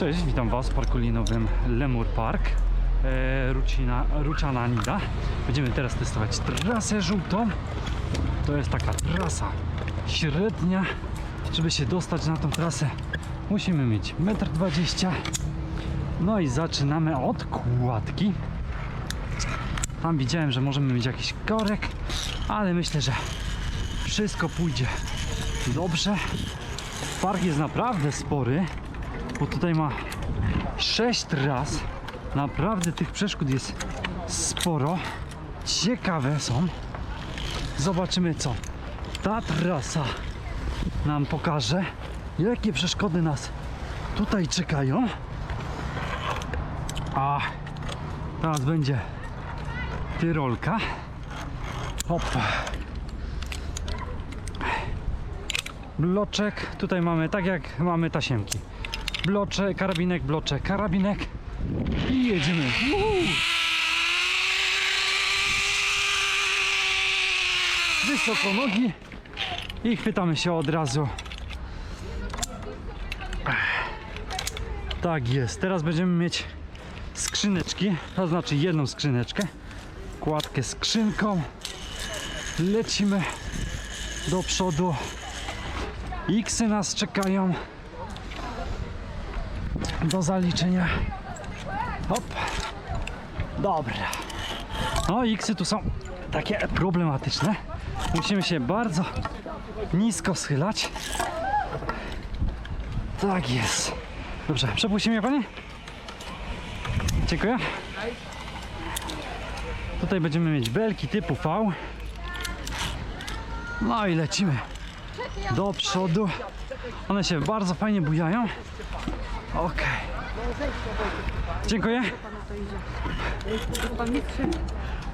Cześć, witam Was w parku linowym Lemur Park. E, Rucina, Ruciana Nida. Będziemy teraz testować trasę żółtą. To jest taka trasa średnia. Żeby się dostać na tą trasę, musimy mieć 1,20 m. No i zaczynamy od kładki. Tam widziałem, że możemy mieć jakiś korek, ale myślę, że wszystko pójdzie dobrze. Park jest naprawdę spory, bo tutaj ma 6 tras. Naprawdę tych przeszkód jest sporo. Ciekawe są. Zobaczymy co ta trasa nam pokaże. Jakie przeszkody nas tutaj czekają. A teraz będzie tyrolka. Hop. Bloczek. Tutaj mamy tak jak mamy tasiemki. Bloczek, karabinek, bloczek, karabinek. I jedziemy. Wysoko nogi. I chwytamy się od razu. Tak jest. Teraz będziemy mieć skrzyneczki. To znaczy jedną skrzyneczkę. Kładkę skrzynką. Lecimy do przodu. Xy nas czekają do zaliczenia. Hop. Dobra. No, Xy tu są takie problematyczne. Musimy się bardzo nisko schylać. Tak jest. Dobrze, przepuści mnie pani? Dziękuję. Tutaj będziemy mieć belki typu V. No i lecimy do przodu. One się bardzo fajnie bujają. Okej. Dziękuję. Mistrz,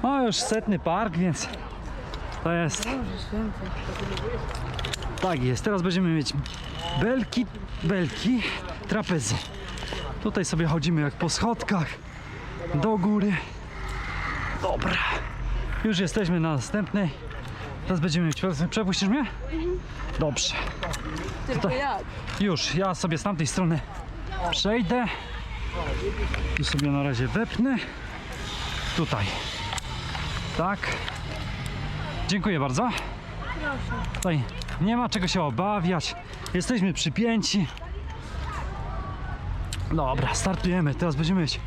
O, już setny park, więc to jest. święty. Tak jest. Teraz będziemy mieć belki, belki, trapezy. Tutaj sobie chodzimy jak po schodkach do góry. Dobra. Już jesteśmy na następnej. Teraz będziemy mieć. Przepuścisz mnie? Dobrze. Tylko jak? Już, ja sobie z tamtej strony przejdę. Tu sobie na razie wepnę. Tutaj. Tak. Dziękuję bardzo. Tutaj nie ma czego się obawiać. Jesteśmy przypięci. Dobra, startujemy. Teraz będziemy mieć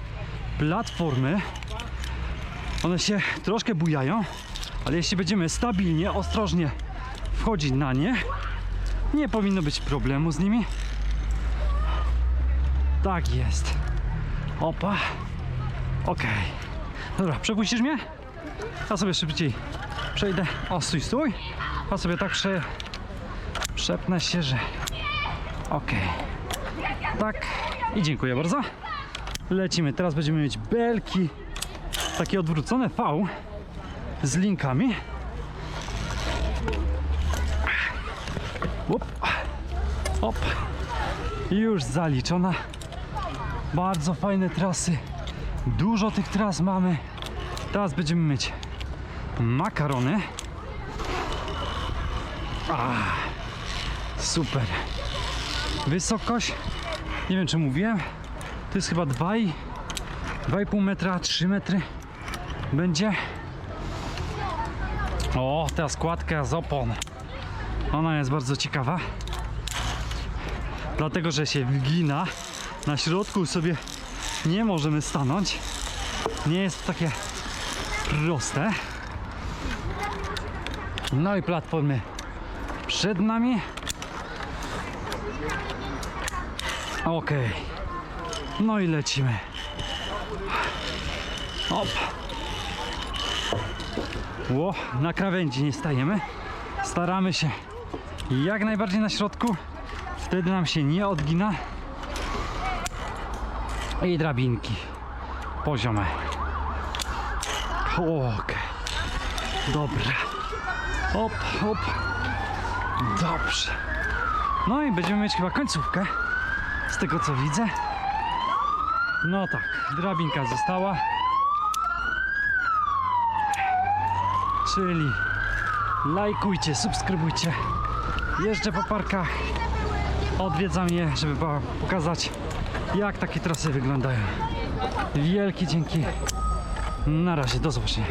platformy. One się troszkę bujają, ale jeśli będziemy stabilnie, ostrożnie wchodzić na nie, nie powinno być problemu z nimi. Tak jest. Opa. Okej. Dobra, przepuścisz mnie? Ja sobie szybciej przejdę. O, stój, stój. Ja sobie tak prze... przepnę się, że... Okej. Tak. I dziękuję bardzo. Lecimy. Teraz będziemy mieć belki. Takie odwrócone V z linkami. Op. Op. Już zaliczona. Bardzo fajne trasy. Dużo tych tras mamy. Teraz będziemy mieć makarony. A, super. Wysokość. Nie wiem czy mówiłem. To jest chyba 2,5 2,5 metra, 3 metry. Będzie. O, ta składka z opon. Ona jest bardzo ciekawa. Dlatego, że się wgina. Na środku sobie nie możemy stanąć. Nie jest to takie proste. No i platformy przed nami. Ok. No i lecimy. Op. Ło, na krawędzi nie stajemy. Staramy się jak najbardziej na środku. Wtedy nam się nie odgina. I drabinki poziome. Okej. Dobra. Hop, hop. Dobrze. No i będziemy mieć chyba końcówkę. Z tego co widzę. No tak, drabinka została. Czyli lajkujcie, subskrybujcie. Jeżdżę po parkach. Odwiedzam je, żeby pokazać jak takie trasy wyglądają. Wielkie dzięki. Na razie, do zobaczenia.